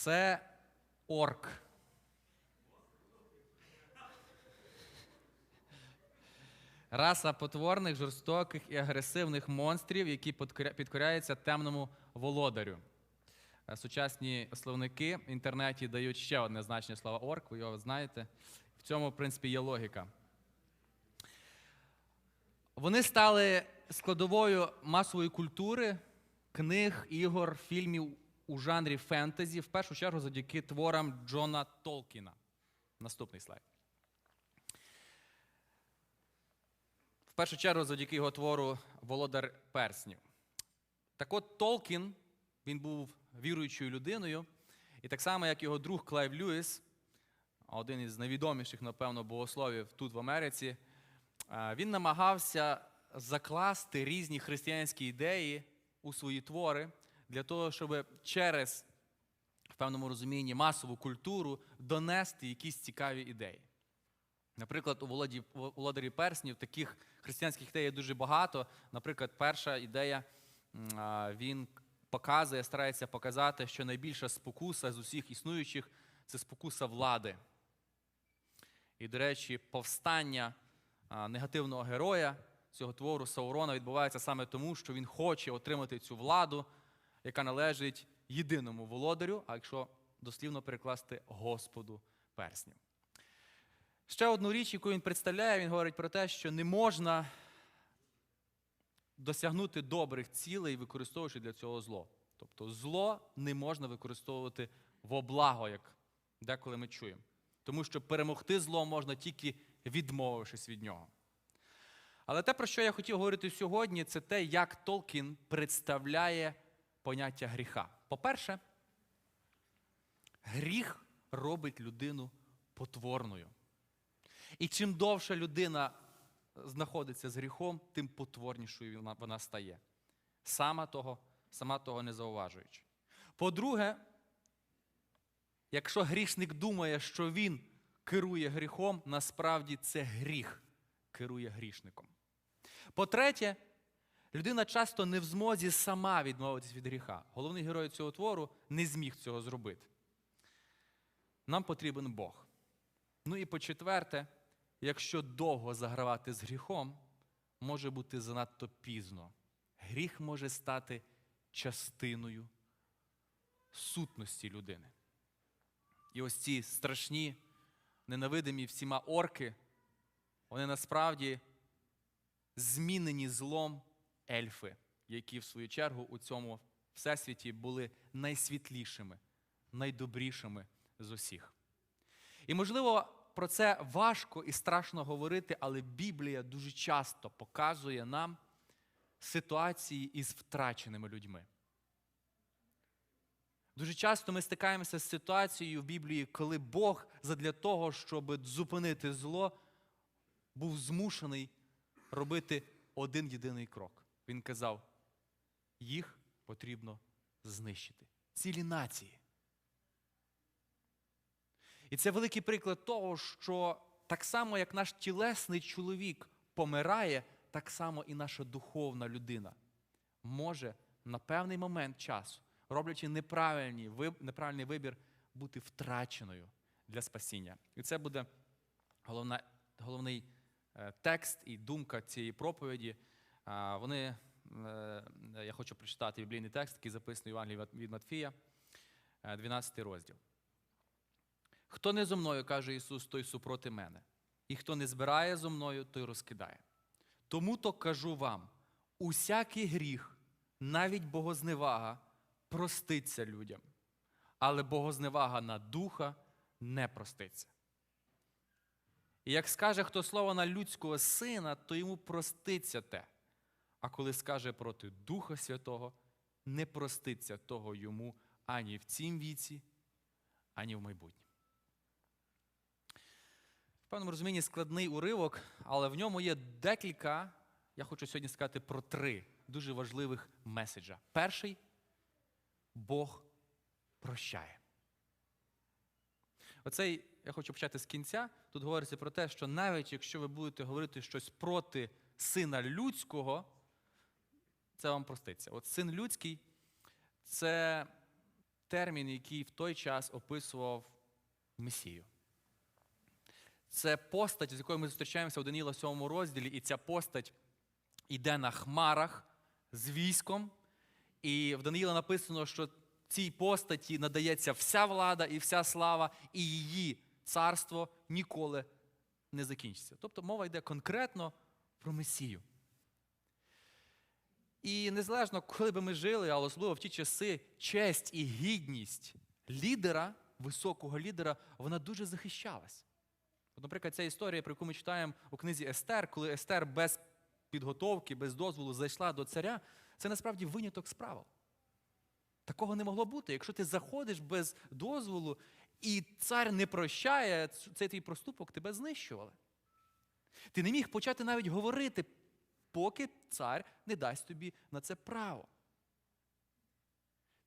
Це орк. Раса потворних, жорстоких і агресивних монстрів, які підкоряються темному володарю. Е, Сучасні словники в інтернеті дають ще одне значення слова орк, ви його знаєте. В цьому, в принципі, є логіка. Вони стали складовою масової культури, книг, ігор, фільмів у жанрі фентезі, в першу чергу завдяки творам Джона Толкіна. Наступний слайд. В першу чергу завдяки його твору Володар Перснів. Так от Толкін, він був віруючою людиною, і так само, як його друг Клайв Льюіс, один із найвідоміших, напевно, богословів тут в Америці, він намагався закласти різні християнські ідеї у свої твори для того, щоб через, в певному розумінні, масову культуру донести якісь цікаві ідеї. Наприклад, у Володарі Перснів таких християнських ідей є дуже багато. Наприклад, перша ідея він показує, старається показати, що найбільша спокуса з усіх існуючих це спокуса влади. І, до речі, повстання негативного героя цього твору Саурона відбувається саме тому, що він хоче отримати цю владу, яка належить єдиному володарю, а якщо дослівно перекласти Господу перснів. Ще одну річ, яку він представляє, він говорить про те, що не можна досягнути добрих цілей, використовуючи для цього зло. Тобто зло не можна використовувати во благо, як деколи ми чуємо. Тому що перемогти зло можна тільки відмовившись від нього. Але те, про що я хотів говорити сьогодні, це те, як Толкін представляє поняття гріха. По-перше, гріх робить людину потворною. І чим довше людина знаходиться з гріхом, тим потворнішою вона, стає. Сама того, сама того не зауважуючи. По-друге, якщо грішник думає, що він керує гріхом, насправді це гріх керує грішником. По-третє, людина часто не в змозі сама відмовитись від гріха. Головний герой цього твору не зміг цього зробити. Нам потрібен Бог. Ну і по-четверте, якщо довго загравати з гріхом, може бути занадто пізно. Гріх може стати частиною сутності людини. І ось ці страшні, ненавидимі всіма орки, вони насправді змінені злом ельфи, які, в свою чергу, у цьому всесвіті були найсвітлішими, найдобрішими з усіх. І, можливо, про це важко і страшно говорити, але Біблія дуже часто показує нам ситуації із втраченими людьми. Дуже часто ми стикаємося з ситуацією в Біблії, коли Бог задля того, щоб зупинити зло, був змушений робити один єдиний крок. Він казав: їх потрібно знищити. Цілі нації. І це великий приклад того, що так само, як наш тілесний чоловік помирає, так само і наша духовна людина може на певний момент часу, роблячи неправильний, виб- неправильний вибір, бути втраченою для спасіння. І це буде головна, головний е, текст і думка цієї проповіді. Вони, е, я хочу прочитати біблійний текст, який записаний в Євангелії від Матфія, е, 12 розділ. Хто не зо мною, каже Ісус, той супроти мене. І хто не збирає зо мною, той розкидає. Тому то кажу вам: усякий гріх, навіть богозневага, проститься людям, але богозневага на духа не проститься. І як скаже хто слово на людського сина, то йому проститься те. А коли скаже проти Духа Святого, не проститься того йому ані в цім віці, ані в майбутньому. В певному розумінні складний уривок, але в ньому є декілька, я хочу сьогодні сказати про три дуже важливих меседжа. Перший Бог прощає. Оцей, я хочу почати з кінця. Тут говориться про те, що навіть якщо ви будете говорити щось проти сина людського, це вам проститься. От син людський це термін, який в той час описував Месію. Це постать, з якою ми зустрічаємося у Даніла 7 розділі, і ця постать йде на хмарах з військом. І в Даниїла написано, що цій постаті надається вся влада і вся слава, і її царство ніколи не закінчиться. Тобто мова йде конкретно про Месію. І незалежно, коли би ми жили, але особливо в ті часи, честь і гідність лідера, високого лідера, вона дуже захищалась. От, наприклад, ця історія, про яку ми читаємо у книзі Естер, коли Естер без підготовки, без дозволу зайшла до царя, це насправді виняток з правил. Такого не могло бути. Якщо ти заходиш без дозволу, і цар не прощає цей твій проступок, тебе знищували. Ти не міг почати навіть говорити, поки цар не дасть тобі на це право.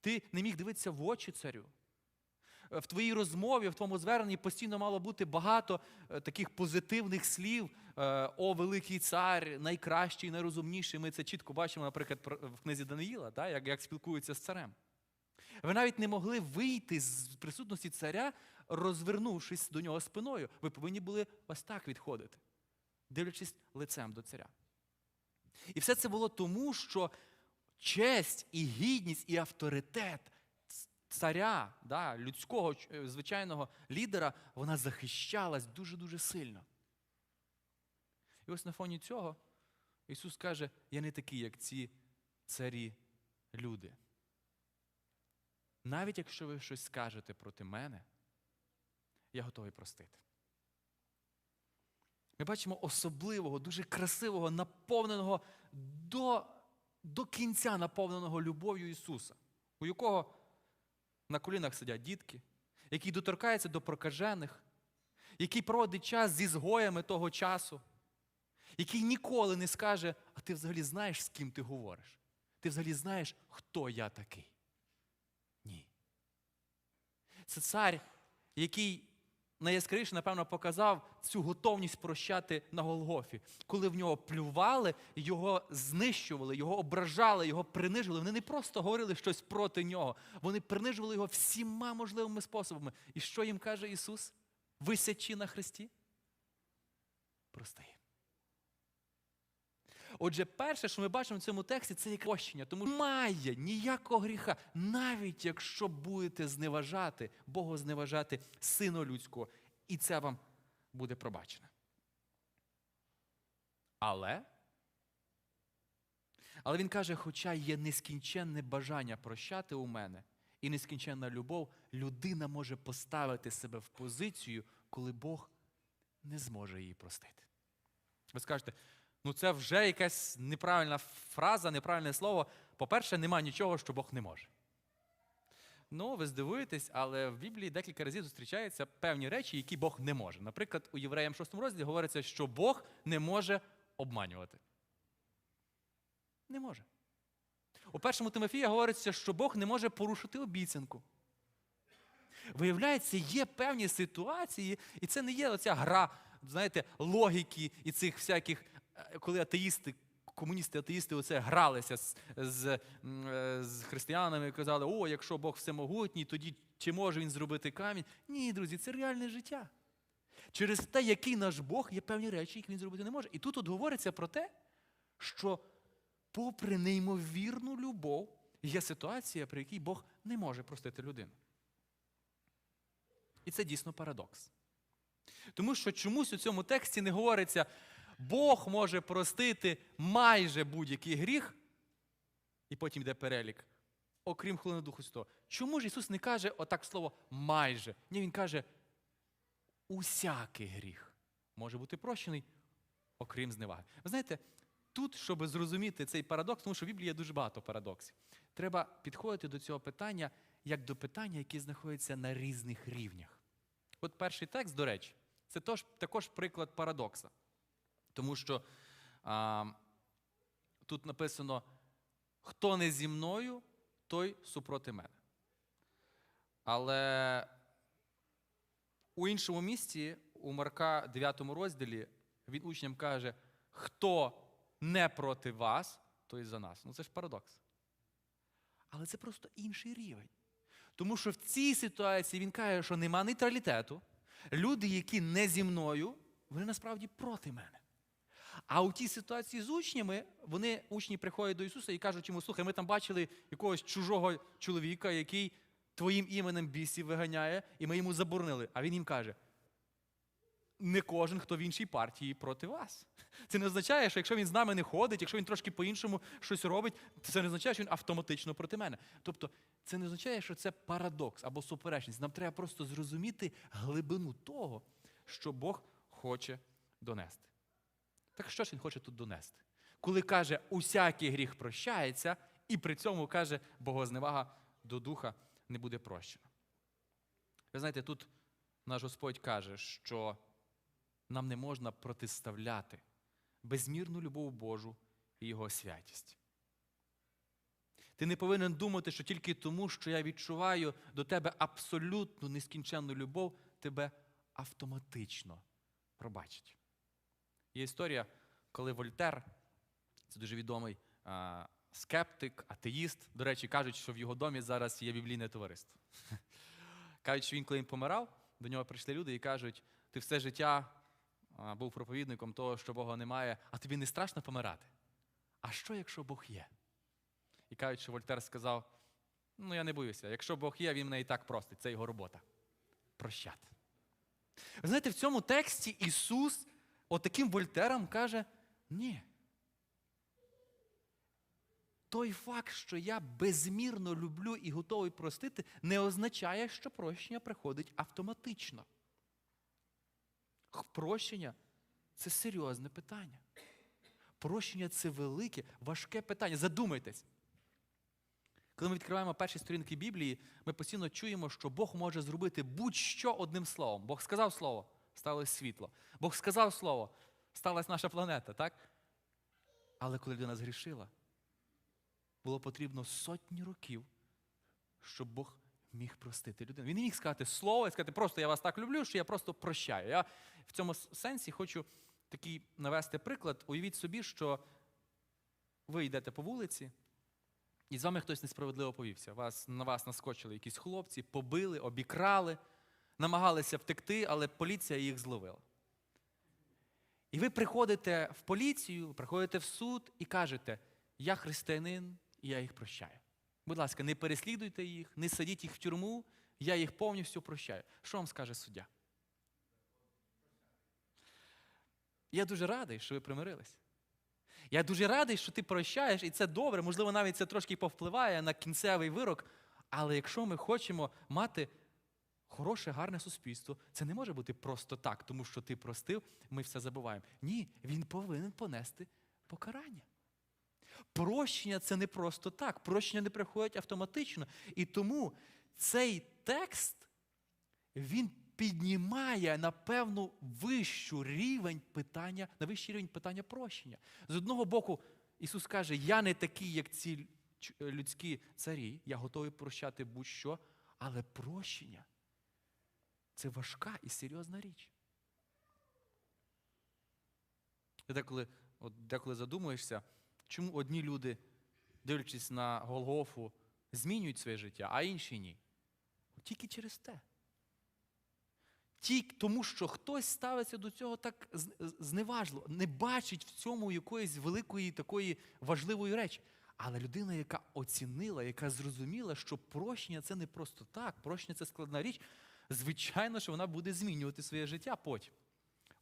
Ти не міг дивитися в очі царю. Е, В твоїй розмові, в твоєму зверненні постійно мало бути багато е, таких позитивних слів. е, О, великий цар, найкращий, найрозумніший. Ми це чітко бачимо, наприклад, в книзі Даниїла, да, як, як спілкуються з царем. Ви навіть не могли вийти з присутності царя, розвернувшись до нього спиною. Ви повинні були ось так відходити, дивлячись лицем до царя. І все це було тому, що честь і гідність і авторитет царя, да, людського е, звичайного лідера, вона захищалась дуже-дуже сильно. І ось на фоні цього Ісус каже: я не такий, як ці царі люди. Навіть якщо ви щось скажете проти мене, я готовий простити. Ми бачимо особливого, дуже красивого, наповненого до, до кінця наповненого любов'ю Ісуса, у якого на колінах сидять дітки, який доторкається до прокажених, який проводить час зі згоями того часу, який ніколи не скаже, а ти взагалі знаєш, з ким ти говориш? Ти взагалі знаєш, хто я такий? Ні. Це цар, який найяскравіше, напевно, показав цю готовність прощати на Голгофі. Коли в нього плювали, його знищували, його ображали, його принижували. Вони не просто говорили щось проти нього, вони принижували його всіма можливими способами. І що їм каже Ісус, висячи на хресті? Прости. Отже, перше, що ми бачимо в цьому тексті, це є прощення, тому що немає ніякого гріха, навіть якщо будете зневажати, Бога зневажати Сина Людського, і це вам буде пробачено. Але, але він каже, хоча є нескінченне бажання прощати у мене і нескінченна любов, людина може поставити себе в позицію, коли Бог не зможе її простити. Ви скажете, ну це вже якась неправильна фраза, неправильне слово. По-перше, нема нічого, що Бог не може. Ну, ви здивуєтесь, але в Біблії декілька разів зустрічаються певні речі, які Бог не може. Наприклад, у Євреям 6 розділі говориться, що Бог не може обманювати. Не може. У першому Тимофія говориться, що Бог не може порушити обіцянку. Виявляється, є певні ситуації, і це не є оця гра, знаєте, логіки і цих всяких, коли атеїсти, комуністи, атеїсти оце гралися з, з, е, з християнами і казали, о, якщо Бог всемогутній, тоді чи може він зробити камінь? Ні, друзі, це реальне життя. Через те, який наш Бог, є певні речі, які він зробити не може. І тут от говориться про те, що попри неймовірну любов, є ситуація, при якій Бог не може простити людину. І це дійсно парадокс. Тому що чомусь у цьому тексті не говориться, Бог може простити майже будь-який гріх, і потім йде перелік, окрім хвилини Духу Святого. Чому ж Ісус не каже отак слово майже? Ні, Він каже, усякий гріх може бути прощений, окрім зневаги. Ви знаєте, тут, щоб зрозуміти цей парадокс, тому що в Біблії є дуже багато парадоксів, треба підходити до цього питання як до питання, які знаходяться на різних рівнях. От перший текст, до речі, це також приклад парадокса. Тому що а, тут написано: хто не зі мною, той супроти мене. Але у іншому місці, у Марка 9 розділі, він учням каже: хто не проти вас, той за нас. Ну це ж парадокс. Але це просто інший рівень. Тому що в цій ситуації він каже, що нема нейтралітету. Люди, які не зі мною, вони насправді проти мене. А у тій ситуації з учнями, вони, учні приходять до Ісуса і кажуть йому, слухай, ми там бачили якогось чужого чоловіка, який твоїм іменем бісів виганяє, і ми йому заборонили. А він їм каже: не кожен, хто в іншій партії проти вас. Це не означає, що якщо він з нами не ходить, якщо він трошки по-іншому щось робить, це не означає, що він автоматично проти мене. Тобто, це не означає, що це парадокс або суперечність. Нам треба просто зрозуміти глибину того, що Бог хоче донести. Так що ж він хоче тут донести? Коли каже, усякий гріх прощається, і при цьому каже, богозневага до духа не буде прощена. Ви знаєте, тут наш Господь каже, що нам не можна протиставляти безмірну любов Божу і Його святість. Ти не повинен думати, що тільки тому, що я відчуваю до тебе абсолютну нескінченну любов, тебе автоматично пробачить. Є історія, коли Вольтер, це дуже відомий скептик, атеїст. До речі, кажуть, що в його домі зараз є біблійне товариство. Кажуть, що він, коли він помирав, до нього прийшли люди і кажуть: ти все життя був проповідником того, що Бога немає, а тобі не страшно помирати? А що, якщо Бог є? І кажуть, що Вольтер сказав: ну я не боюся, якщо Бог є, він мене і так простить, це його робота. Прощати. Ви знаєте, в цьому тексті Ісус отаким Вольтерам каже: ні. Той факт, що я безмірно люблю і готовий простити, не означає, що прощення приходить автоматично. Прощення це серйозне питання. Прощення це велике, важке питання. Задумайтесь. Коли ми відкриваємо перші сторінки Біблії, ми постійно чуємо, що Бог може зробити будь-що одним словом. Бог сказав слово, сталося світло. Бог сказав слово, сталася наша планета, так? Але коли людина згрішила, було потрібно сотні років, щоб Бог міг простити людину. Він не міг сказати слово і сказати, просто я вас так люблю, що я просто прощаю. Я в цьому сенсі хочу такий навести приклад. Уявіть собі, що ви йдете по вулиці, і з вами хтось несправедливо повівся. Вас, на вас наскочили якісь хлопці, побили, обікрали, намагалися втекти, але поліція їх зловила. І ви приходите в поліцію, приходите в суд і кажете, я християнин, і я їх прощаю. Будь ласка, не переслідуйте їх, не садіть їх в тюрму, я їх повністю прощаю. Що вам скаже суддя? Я дуже радий, що ви примирились. Я дуже радий, що ти прощаєш, і це добре. Можливо, навіть це трошки повпливає на кінцевий вирок. Але якщо ми хочемо мати хороше, гарне суспільство, це не може бути просто так, тому що ти простив, ми все забуваємо. Ні, він повинен понести покарання. Прощення це не просто так. Прощення не приходить автоматично. І тому цей текст він піднімає на певну вищу рівень питання, на вищий рівень питання прощення. З одного боку, Ісус каже: Я не такий, як ці людські царі, я готовий прощати будь-що, але прощення це важка і серйозна річ. І деколи, от деколи задумуєшся, чому одні люди, дивлячись на Голгофу, змінюють своє життя, а інші ні. Тільки через те. Тільки тому, що хтось ставиться до цього так зневажливо, не бачить в цьому якоїсь великої такої важливої речі. Але людина, яка оцінила, яка зрозуміла, що прощення це не просто так, прощення це складна річ, звичайно, що вона буде змінювати своє життя потім.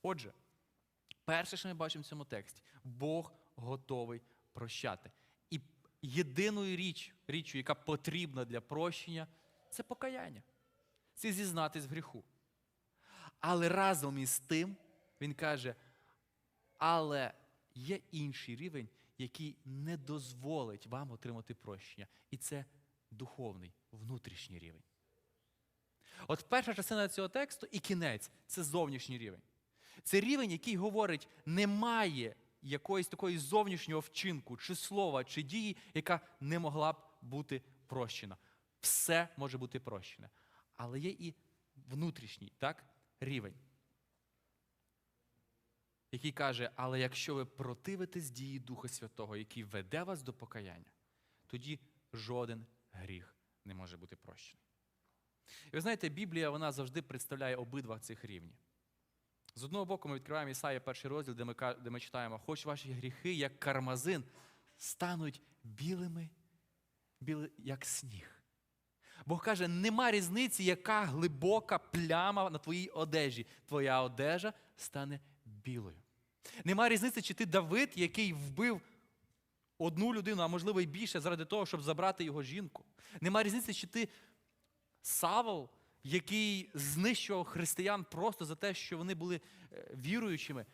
Отже, перше, що ми бачимо в цьому тексті, Бог готовий прощати. І єдиною річ, річчю, яка потрібна для прощення, це покаяння. Це зізнатись в гріху. Але разом із тим він каже: але є інший рівень, який не дозволить вам отримати прощення. І це духовний, внутрішній рівень. От перша частина цього тексту і кінець це зовнішній рівень. Це рівень, який говорить, немає якоїсь такої зовнішнього вчинку, чи слова, чи дії, яка не могла б бути прощена. Все може бути прощене. Але є і внутрішній так, рівень, який каже, але якщо ви противитесь дії Духа Святого, який веде вас до покаяння, тоді жоден гріх не може бути прощений. І ви знаєте, Біблія вона завжди представляє обидва цих рівні. З одного боку, ми відкриваємо Ісаїя перший розділ, де ми, де ми читаємо, хоч ваші гріхи, як кармазин, стануть білими, біли, як сніг. Бог каже, нема різниці, яка глибока пляма на твоїй одежі. Твоя одежа стане білою. Нема різниці, чи ти Давид, який вбив одну людину, а можливо і більше, заради того, щоб забрати його жінку. Нема різниці, чи ти Савол, який знищував християн просто за те, що вони були е, віруючими.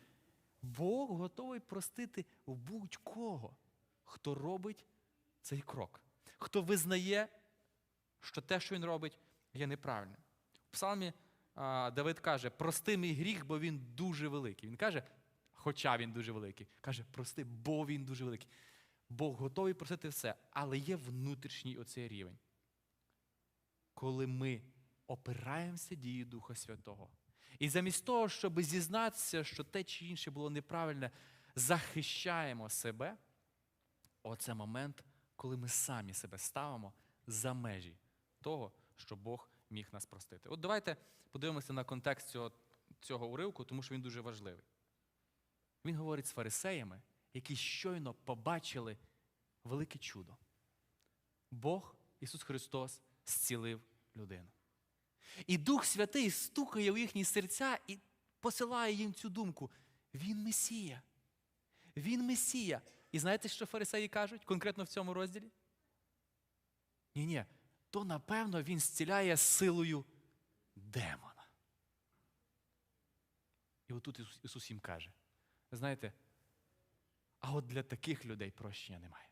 Бог готовий простити будь-кого, хто робить цей крок, хто визнає, що те, що він робить, є неправильним. В псалмі Давид каже: прости мій гріх, бо він дуже великий. Він каже, хоча він дуже великий, каже, прости, бо він дуже великий. Бог готовий просити все, але є внутрішній оцей рівень коли ми опираємося дії Духа Святого. І замість того, щоб зізнатися, що те чи інше було неправильне, захищаємо себе, оце момент, коли ми самі себе ставимо за межі того, що Бог міг нас простити. От давайте подивимося на контекст цього, цього уривку, тому що він дуже важливий. Він говорить з фарисеями, які щойно побачили велике чудо. Бог, Ісус Христос, зцілив людину. І Дух Святий стукає в їхні серця і посилає їм цю думку. Він Месія. Він Месія. І знаєте, що фарисеї кажуть конкретно в цьому розділі? Ні, ні, то напевно він зціляє силою демона. І отут Ісус- їм каже: знаєте, а от для таких людей прощення немає.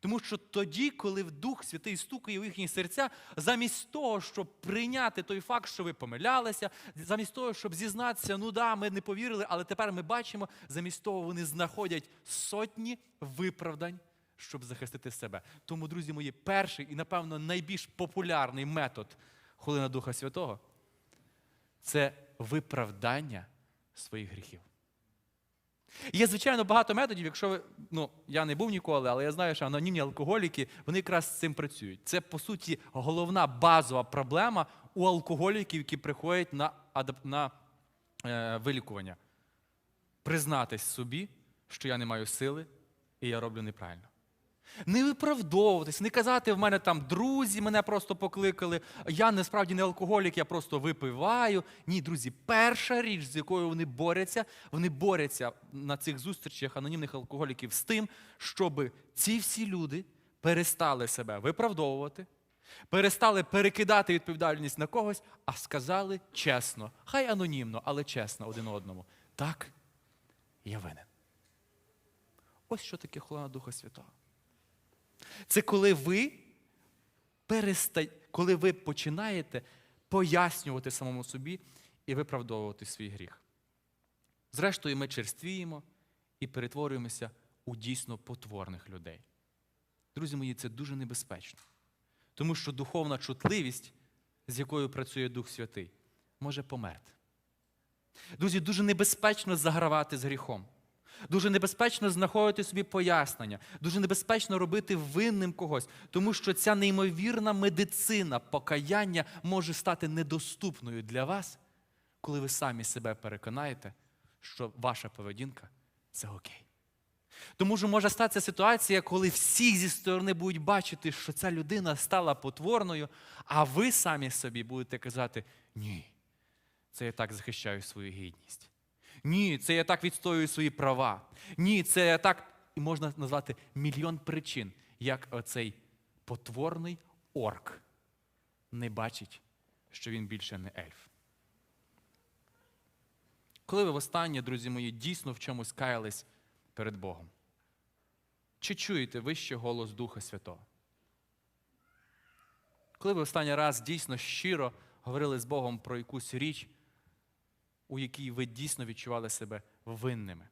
Тому що тоді, коли в Дух Святий стукає в їхні серця, замість того, щоб прийняти той факт, що ви помилялися, замість того, щоб зізнатися, ну да, ми не повірили, але тепер ми бачимо, замість того вони знаходять сотні виправдань, щоб захистити себе. Тому, друзі мої, перший і, напевно, найбільш популярний метод хвилина Духа Святого це виправдання своїх гріхів. Є, звичайно, багато методів, якщо ви, ну, я не був ніколи, але я знаю, що анонімні алкоголіки, вони якраз з цим працюють. Це, по суті, головна базова проблема у алкоголіків, які приходять на, на е, вилікування. Признатись собі, що я не маю сили і я роблю неправильно. Не виправдовуватись, не казати, в мене там друзі мене просто покликали. Я насправді не алкоголік, я просто випиваю. Ні, друзі, перша річ, з якою вони борються, вони борються на цих зустрічах анонімних алкоголіків з тим, щоб ці всі люди перестали себе виправдовувати, перестали перекидати відповідальність на когось, а сказали чесно, хай анонімно, але чесно один одному. Так, я винен. Ось що таке хвилина Духа Святого. Це коли ви переста... коли ви починаєте пояснювати самому собі і виправдовувати свій гріх. Зрештою, ми черствіємо і перетворюємося у дійсно потворних людей. Друзі мої, це дуже небезпечно. Тому що духовна чутливість, з якою працює Дух Святий, може померти. Друзі, дуже небезпечно загравати з гріхом. Дуже небезпечно знаходити собі пояснення, дуже небезпечно робити винним когось, тому що ця неймовірна медицина покаяння може стати недоступною для вас, коли ви самі себе переконаєте, що ваша поведінка це окей. Тому що може статися ситуація, коли всі зі сторони будуть бачити, що ця людина стала потворною, а ви самі собі будете казати: ні, це я так захищаю свою гідність. Ні, це я так відстоюю свої права. Ні, це я так. І можна назвати мільйон причин, як оцей потворний орк не бачить, що він більше не ельф. Коли ви востаннє, друзі мої, дійсно в чомусь каялись перед Богом? Чи чуєте ви ще голос Духа Святого? Коли ви останній раз дійсно щиро говорили з Богом про якусь річ, у якій ви дійсно відчували себе винними.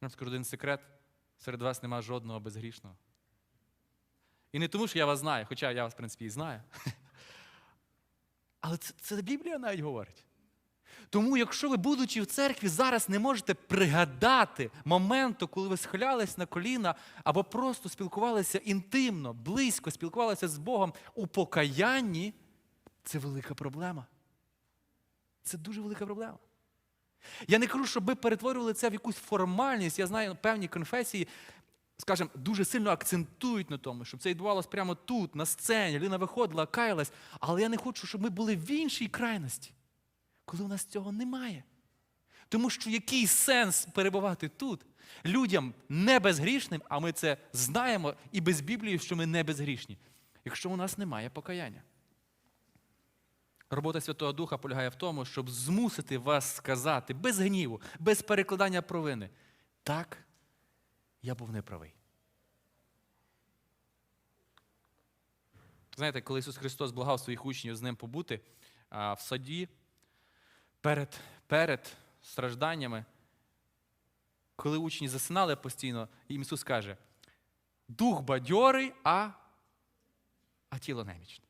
Я вам скажу один секрет: серед вас нема жодного безгрішного. І не тому, що я вас знаю, хоча я вас, в принципі, і знаю. Але це, це Біблія навіть говорить. Тому, якщо ви, будучи в церкві, зараз не можете пригадати моменту, коли ви схилялись на коліна або просто спілкувалися інтимно, близько спілкувалися з Богом у покаянні, це велика проблема. Це дуже велика проблема. Я не кажу, щоб ви перетворювали це в якусь формальність. Я знаю, певні конфесії, скажімо, дуже сильно акцентують на тому, щоб це відбувалося прямо тут, на сцені. Людина виходила, каялась. Але я не хочу, щоб ми були в іншій крайності, коли у нас цього немає. Тому що який сенс перебувати тут? Людям не безгрішним, а ми це знаємо і без Біблії, що ми не безгрішні, якщо у нас немає покаяння. Робота Святого Духа полягає в тому, щоб змусити вас сказати без гніву, без перекладання провини. Так, я був неправий. Знаєте, коли Ісус Христос благав своїх учнів з ним побути в саді перед, перед стражданнями, коли учні засинали постійно, їм Ісус каже: Дух бадьорий, а, а тіло немічне.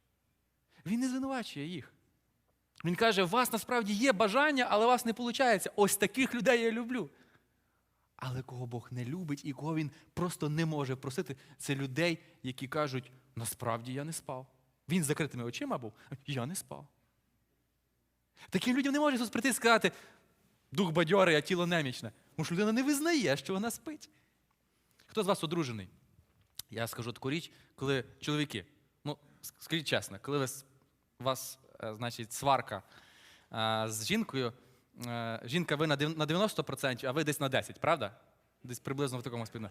Він не звинувачує їх. Він каже, у вас насправді є бажання, але у вас не виходить. Ось таких людей я люблю. Але кого Бог не любить і кого він просто не може просити, це людей, які кажуть, насправді я не спав. Він з закритими очима був, я не спав. Таким людям не може Ісус прийти і сказати, дух бадьорий, а тіло немічне. Тому що людина не визнає, що вона спить. Хто з вас одружений? Я скажу таку річ, коли чоловіки, ну, скажіть чесно, коли вас, значить, сварка е, з жінкою, е, жінка ви на 90%, а ви десь на 10%, правда? Десь приблизно в такому спільно.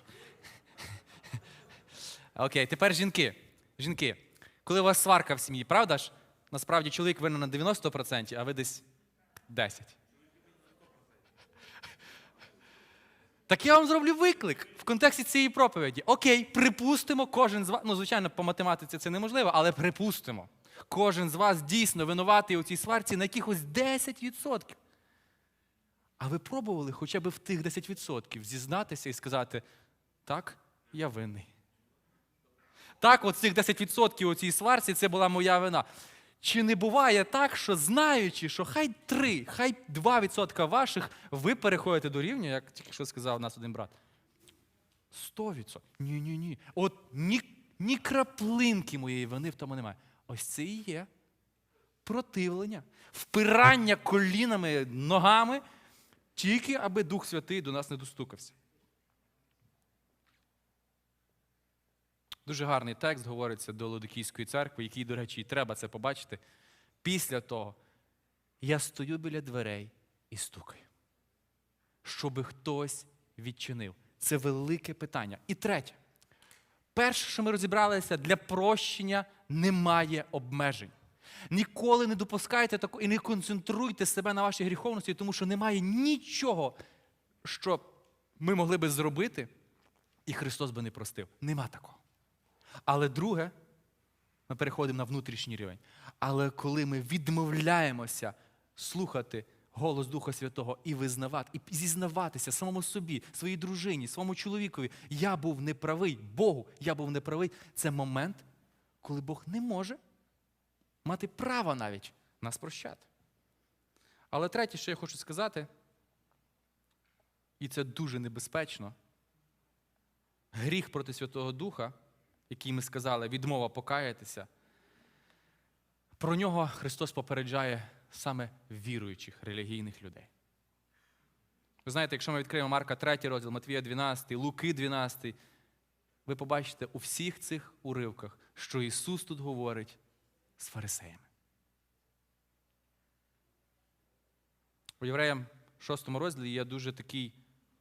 Окей, тепер жінки. Жінки, коли у вас сварка в сім'ї, правда ж? Насправді чоловік винен на 90%, а ви десь 10%. Так я вам зроблю виклик в контексті цієї проповіді. Окей, припустимо, кожен з вас, ну, звичайно, по математиці це неможливо, але припустимо, кожен з вас дійсно винуватий у цій сварці на якихось 10%. А ви пробували хоча б в тих 10% зізнатися і сказати, так, я винний. Так, от цих 10% у цій сварці це була моя вина. Чи не буває так, що знаючи, що хай 3, хай 2% ваших ви переходите до рівня, як тільки що сказав нас один брат? 100%. Ні, ні, ні. От ні, ні краплинки моєї вини в тому немає. Ось це і є противлення, впирання колінами, ногами, тільки аби Дух Святий до нас не достукався. Дуже гарний текст говориться до Лодокійської церкви, який, до речі, і треба це побачити. Після того я стою біля дверей і стукаю, щоби хтось відчинив. Це велике питання. І третє. Перше, що ми розібралися, для прощення немає обмежень. Ніколи не допускайте такого і не концентруйте себе на вашій гріховності, тому що немає нічого, що ми могли би зробити, і Христос би не простив. Нема такого. Але друге, ми переходимо на внутрішній рівень. Але коли ми відмовляємося слухати голос Духа Святого і визнавати, і зізнаватися самому собі, своїй дружині, своєму чоловікові, я був неправий, Богу, я був неправий, це момент, коли Бог не може мати права навіть нас прощати. Але третє, що я хочу сказати, і це дуже небезпечно, гріх проти Святого Духа який ми сказали, відмова покаятися, про нього Христос попереджає саме віруючих релігійних людей. Ви знаєте, якщо ми відкриємо Марка 3 розділ, Матвія 12, Луки 12, ви побачите у всіх цих уривках, що Ісус тут говорить з фарисеями. У Євреям 6 розділі є дуже такий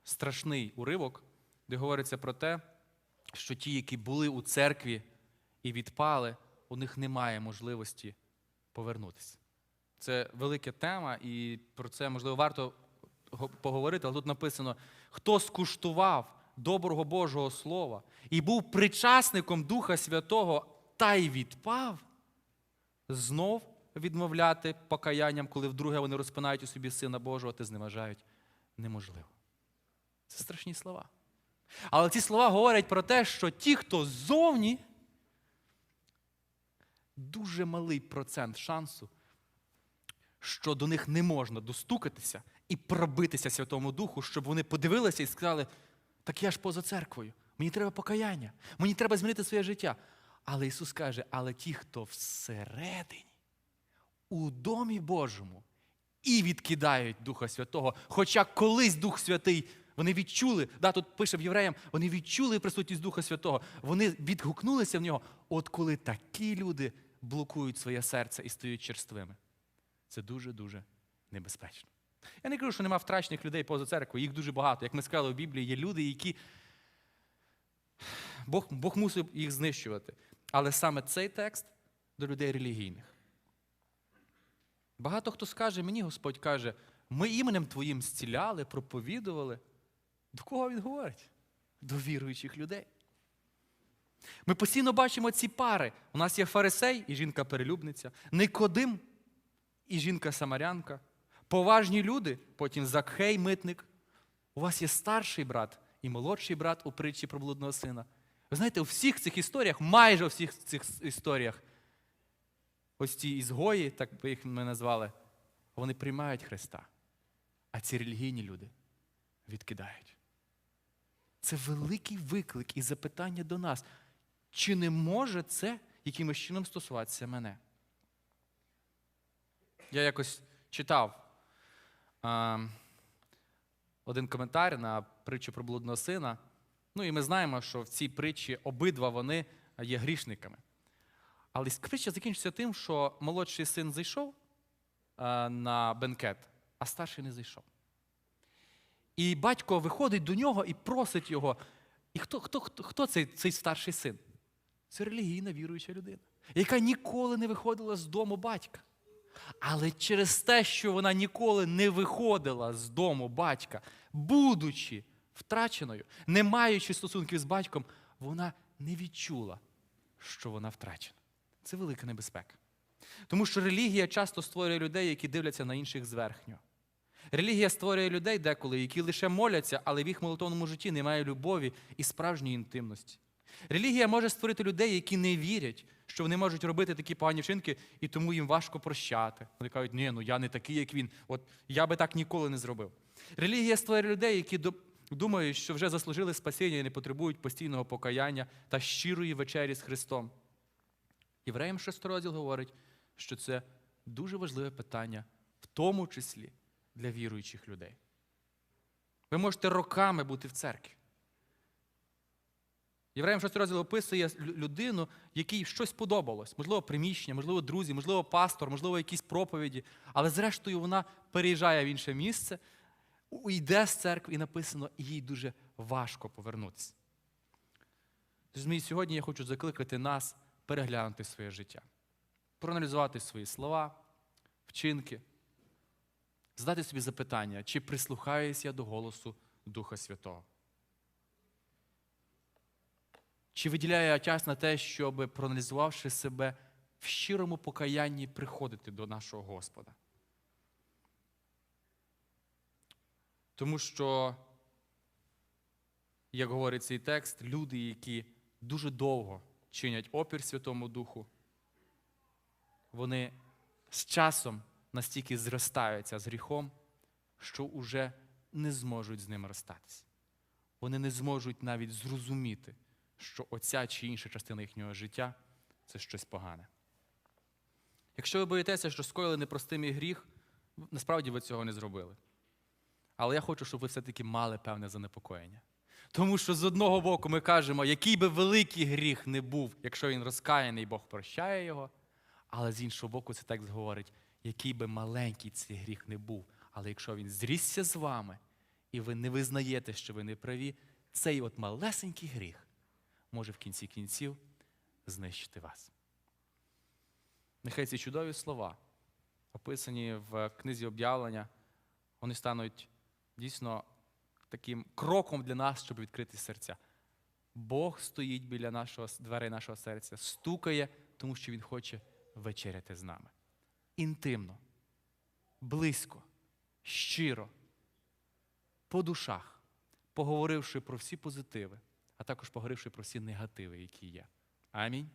страшний уривок, де говориться про те, що ті, які були у церкві і відпали, у них немає можливості повернутися. Це велика тема, і про це, можливо, варто поговорити, але тут написано: хто скуштував доброго Божого Слова і був причасником Духа Святого та й відпав, знов відмовляти покаянням, коли вдруге вони розпинають у собі Сина Божого та зневажають, неможливо. Це страшні слова. Але ці слова говорять про те, що ті, хто ззовні, дуже малий процент шансу, що до них не можна достукатися і пробитися Святому Духу, щоб вони подивилися і сказали: так я ж поза церквою, мені треба покаяння, мені треба змінити своє життя. Але Ісус каже: але ті, хто всередині, у домі Божому, і відкидають Духа Святого. Хоча колись Дух Святий вони відчули, да, тут пише в євреям, вони відчули присутність Духа Святого, вони відгукнулися в нього. От коли такі люди блокують своє серце і стають черствими, це дуже-дуже небезпечно. Я не кажу, що нема втрачених людей поза церквою, їх дуже багато. Як ми сказали в Біблії, є люди, які Бог, Бог мусив їх знищувати. Але саме цей текст до людей релігійних. Багато хто скаже, мені Господь каже, ми іменем Твоїм зціляли, проповідували. До кого він говорить? До віруючих людей. Ми постійно бачимо ці пари. У нас є фарисей і жінка-перелюбниця, Никодим і жінка-самарянка, поважні люди, потім Закхей, митник. У вас є старший брат і молодший брат у притчі про блудного сина. Ви знаєте, у всіх цих історіях, майже у всіх цих історіях, ось ці ізгої, так би їх ми назвали, вони приймають Христа. А ці релігійні люди відкидають. Це великий виклик і запитання до нас. Чи не може це якимось чином стосуватися мене? Я якось читав а, один коментар на притчу про блудного сина. Ну і ми знаємо, що в цій притчі обидва вони є грішниками. Але притча закінчиться тим, що молодший син зайшов а, на бенкет, а старший не зайшов. І батько виходить до нього і просить його. І хто хто, хто, хто цей, цей старший син? Це релігійна віруюча людина, яка ніколи не виходила з дому батька. Але через те, що вона ніколи не виходила з дому батька, будучи втраченою, не маючи стосунків з батьком, вона не відчула, що вона втрачена. Це велика небезпека. Тому що релігія часто створює людей, які дивляться на інших зверхньо. Релігія створює людей деколи, які лише моляться, але в їх молитовному житті немає любові і справжньої інтимності. Релігія може створити людей, які не вірять, що вони можуть робити такі погані вчинки, і тому їм важко прощати. Вони кажуть, ні, ну я не такий, як він. От я би так ніколи не зробив. Релігія створює людей, які думають, що вже заслужили спасіння і не потребують постійного покаяння та щирої вечері з Христом. Євреям 6 розділ говорить, що це дуже важливе питання, в тому числі для віруючих людей. Ви можете роками бути в церкві. Євреям 6 розділ описує людину, якій щось подобалось. Можливо, приміщення, можливо, друзі, можливо, пастор, можливо, якісь проповіді. Але зрештою вона переїжджає в інше місце, йде з церкви і написано, і їй дуже важко повернутися. Тож, сьогодні я хочу закликати нас переглянути своє життя, проаналізувати свої слова, вчинки, задати собі запитання, чи прислухаюсь я до голосу Духа Святого. Чи виділяю я час на те, щоб, проаналізувавши себе в щирому покаянні, приходити до нашого Господа? Тому що, як говорить цей текст, люди, які дуже довго чинять опір Святому Духу, вони з часом настільки зростаються з гріхом, що вже не зможуть з ним розстатися. Вони не зможуть навіть зрозуміти, що оця чи інша частина їхнього життя це щось погане. Якщо ви боїтеся, що скоїли непростимий гріх, насправді ви цього не зробили. Але я хочу, щоб ви все-таки мали певне занепокоєння. Тому що з одного боку ми кажемо, який би великий гріх не був, якщо він розкаяний, Бог прощає його. Але з іншого боку, це текст говорить, який би маленький цей гріх не був. Але якщо він зрісся з вами, і ви не визнаєте, що ви не праві, цей от малесенький гріх може в кінці кінців знищити вас. Нехай ці чудові слова, описані в книзі об'явлення, вони стануть дійсно таким кроком для нас, щоб відкрити серця. Бог стоїть біля нашого, дверей нашого серця, стукає, тому що Він хоче вечеряти з нами. Інтимно, близько, щиро, по душах, поговоривши про всі позитиви, а також поговоривши про всі негативи, які є. Амінь.